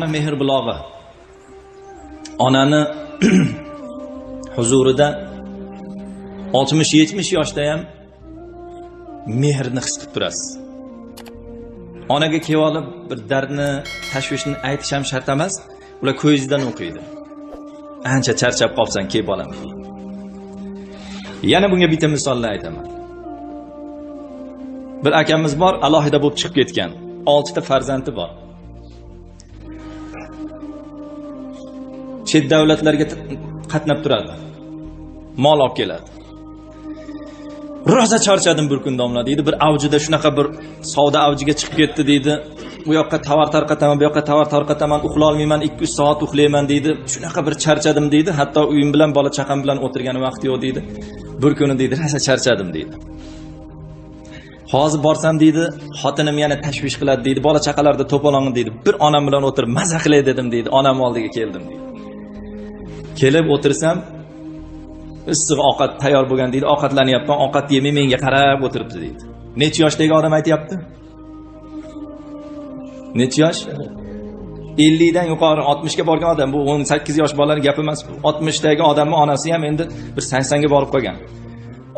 ona mehr bulog'i onani huzurida oltmish yetmish yoshda ham mehrni his qilib turasiz. Onaga kelib olib bir dardni tashvishni aytish ham shart emas ular ko'zingizdan o'qiydi. Ancha charchab qolsang kel bolam yana bunga bitta misolni aytaman. Bir akamiz bor alohida bo'lib chiqib ketgan. Oltita farzandi bor. Chet davlatlarga qatnab turadi. Mol olib keladi. Rosa charchadim bir kun domla deydi. Bir avjida shunaqa bir savdo avjiga chiqib ketdi deydi. U yoqqa tovar tarqataman bu yoqqa tovar tarqataman uxlolmayman ikki uch soat uxlayman deydi. Shunaqa bir charchadim deydi. Hatto uyim bilan bola chaqam bilan o'tirgan vaqti yo'q deydi. Bir kuni deydi rosa charchadim deydi. Hozir borsam deydi xotinim yana tashvish qiladi deydi. Bola chaqalarda to'polon deydi. Bir onam bilan o'tirib maza qilay dedim deydi. Onam oldiga keldim deydi. Kelib o'tirsam issiq ovqat tayyor bo'lgan deydi ovqatlanyapman ovqat yemay menga qarab o'tiribdi deydi. Necha yoshdagi odam aytyapti? Necha yosh? Ellikdan yuqori oltmishga borgan odam bu o'n sakkiz yosh bolalar gapi emas bu oltmishdagi odamni onasi ham endi bir saksonga borib qolgan.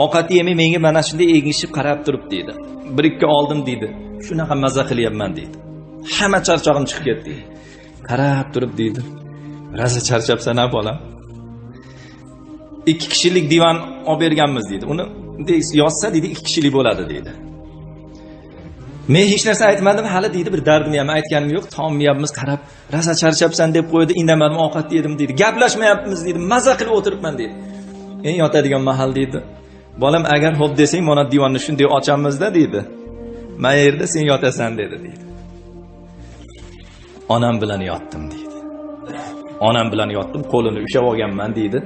Ovqat yemay menga mana shunday egishib qarab turib deydi. Bir ikki oldim deydi shunaqa maza qilyapman deydi. Hamma charchog'im chiqib ketdi. Qarab turib deydi rosa charchabsan a bolam? Ikki kishilik divan olib berganmiz deydi. Uni yozsa deydi ikki kishilik bo'ladi deydi. Men hech narsa aytmadim hali deydi bir dardini ham aytganim yo'q. Tomyapmiz qarab rosa charchabsan deb qo'ydi indamadim ovqat yedim deydi. Gaplashmayapmiz deydi maza qilib o'tiribman deydi. Eng yotadigan mahal deydi. Bolam agar ho'p desang mana divonni shunday ochamizda deydi. Mana yerda sen yotasan dedi deydi. Onam bilan yotdim deydi. Onam bilan yotdim qo'lini ushlab olganman deydi.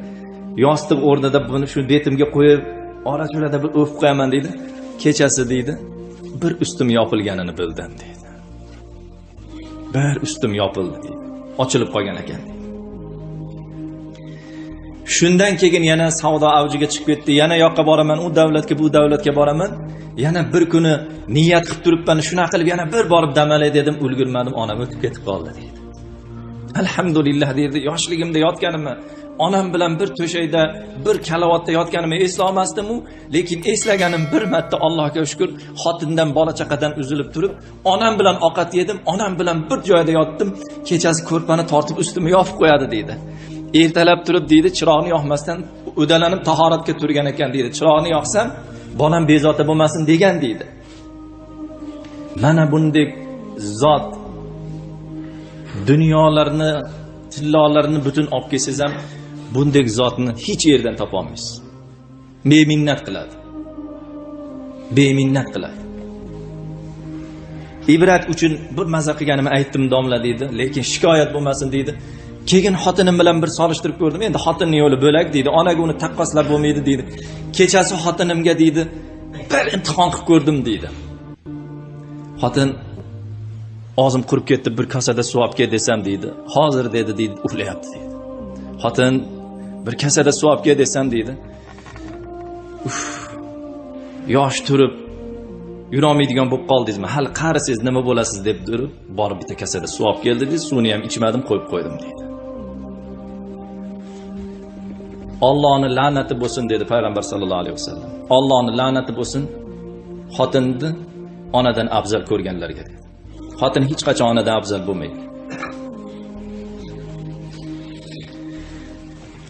Yostiq o'rnida buni shu betimga qo'yib ora chorada bir o'pib qo'yaman deydi. Kechasi deydi bir ustim yopilganini bildim deydi. Bir ustim yopildi deydi. Ochilib qolgan ekan shundan keyin yana savdo avjiga chiqib ketdi. Yana yoqqa boraman u davlatga bu davlatga boraman. Yana bir kuni niyat qilib turibman shunaqa qilib yana bir borib damalay dedim ulgurmadim onam o'tib ketib qoldi deydi. Alhamdulillah deydi yoshligimda yotganimni onam bilan bir to'shakda bir kalavatda yotganimni eslolmasdimu lekin eslaganim bir marta allohga shukur xotindan bola chaqadan uzilib turib onam bilan ovqat yedim onam bilan bir joyda yotdim kechasi ko'rpani tortib ustimni yopib qo'yadi deydi. Ertalab turib deydi chiroqni yoqmasdan o'dalanib tahoratga turgan ekan deydi. Chiroqni yoqsam bolam bezovta bo'lmasin degan deydi. Mana bunday zot dunyolarni tillolarni butun olib kelsangiz ham bundek zotni hech yerdan topolmaysiz. Beminnat qiladi. Beminnat qiladi. Ibrat uchun bir maza qilganimni aytdim domla deydi lekin shikoyat bo'lmasin deydi. Keyin xotinim bilan bir solishtirib ko'rdim endi xotinni yo'li bo'lak deydi onaga uni taqqoslab bo'lmaydi deydi. Kechasi xotinimga deydi bir imtihon qilib ko'rdim deydi. Xotin og'zim qurib ketdi bir kosada suv olib kel desam deydi hozir dedi deydi uxlayapti deydi. Xotin bir kasada suv olib kel desam deydi. Uf yosh turib yurolmaydigan bo'lib qoldingizmi? Hali qarisiz nima bo'lasiz deb turib borib bitta kasada suv olib keldi deydi suvni ham ichmadim qo'yib qo'ydim deydi. Ollohni la'nati bo'lsin dedi payg'ambar sallallohu alayhi vasallam. Ollohni la'nati bo'lsin xotinni onadan afzal ko'rganlarga dedi. Xotin hech qachon onadan afzal bo'lmaydi.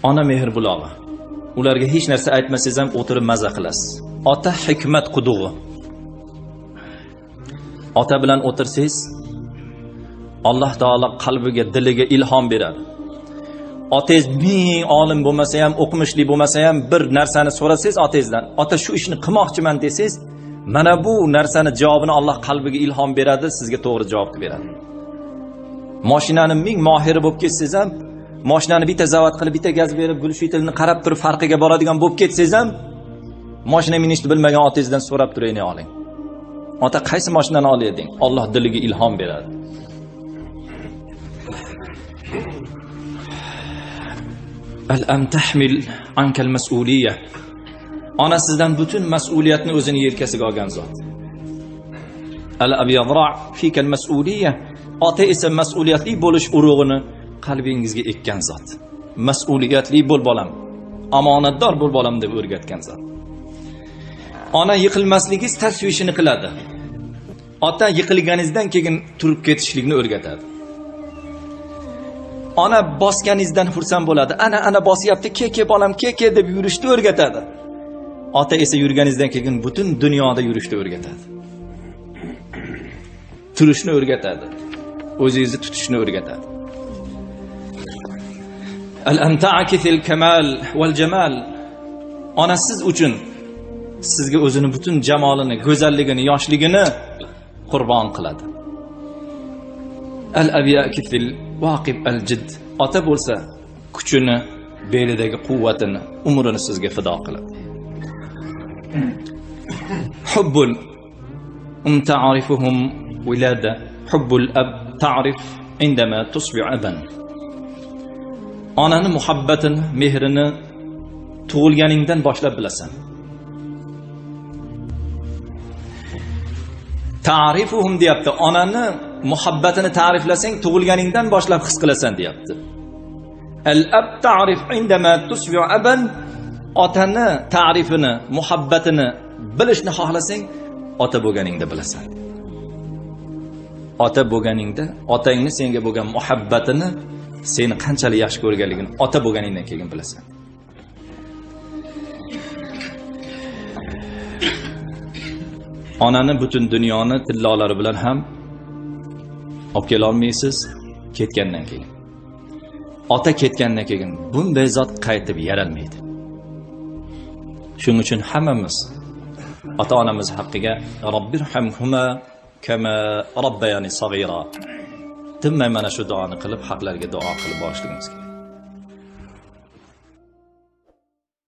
Ona mehr bulog'i. Ularga hech narsa aytmasangiz ham o'tirib maza qilasiz. Ota hikmat qudug'i. Ota bilan o'tirsangiz alloh taolo qalbiga diliga ilhom beradi. Otangiz ming olim bo'lmasa ham o'qimishli bo'lmasa ham bir narsani so'rasangiz otangizdan ota shu ishni qilmoqchiman desangiz mana bu narsani javobini alloh qalbiga ilhom beradi sizga to'g'ri javobni beradi. Moshinani ming mohiri bo'lib ketsangiz ham moshinani bitta zavod qilib bitta gaz berib gulshitilni qarab turib farqiga boradigan bo'lib ketsangiz ham moshina minishni bilmagan otangizdan so'rab turaylik oling. Ota qaysi moshinani olyading olloh diliga ilhom beradi. Alam tahmil ankal mas'uliyya. Ona sizdan butun mas'uliyatni o'zini yelkasiga olgan zot. Al abyadra fikal mas'uliyya. Ota esa mas'uliyatli bo'lish urug'ini qalbingizga ekkan zot. Mas'uliyatli bo'l bolam. Omonatdor bo'l bolam deb o'rgatgan zot. Ona yiqilmasligingiz tashvishini qiladi. Ota yiqilganingizdan keyin turib ketishlikni o'rgatadi. Ona bosganingizdan xursand bo'ladi. Ana ana bosyapti ke ke bolam ke ke deb yurishni o'rgatadi. Ota esa yurganingizdan keyin butun dunyoda yurishni o'rgatadi. Turishni o'rgatadi. O'zingizni tutishni o'rgatadi. الأنتعكث الكمال والجمال أنا سيز أجن سيز أجن بطن جمالنا جزال لغن ياش لغن قربان قلد الأبياء كثل واقب الجد اتبول سا كتن بيلدك قوة أمرنا سيز فدا قلد حب أم تعرفهم ولادة حب الأب تعرف عندما تصبح أباً onani muhabbatini mehrini tug'ilganingdan boshlab bilasan. Ta'rifuhum deyapti. Onani muhabbatini ta'riflasang tug'ilganingdan boshlab his qilasan deyapti. Al ab ta'rif indama tusbi aban. Otani ta'rifini muhabbatini bilishni xohlasang ota bo'lganingda bilasan. Ota bo'lganingda otangni senga bo'lgan muhabbatini seni qanchalik yaxshi ko'rganligini ota bo'lganingdan keyin bilasan. Onani butun dunyoni tillolari bilan ham olib kelolmaysiz ketgandan keyin. Ota ketgandan keyin bunday zot qaytib yaralmaydi. Shuning uchun hammamiz ota onamiz haqqiga robbirhamhuma kama robbayani sag'ira tinmay mana shu duoni qilib haqlarga duo qilib borishligimiz kerak.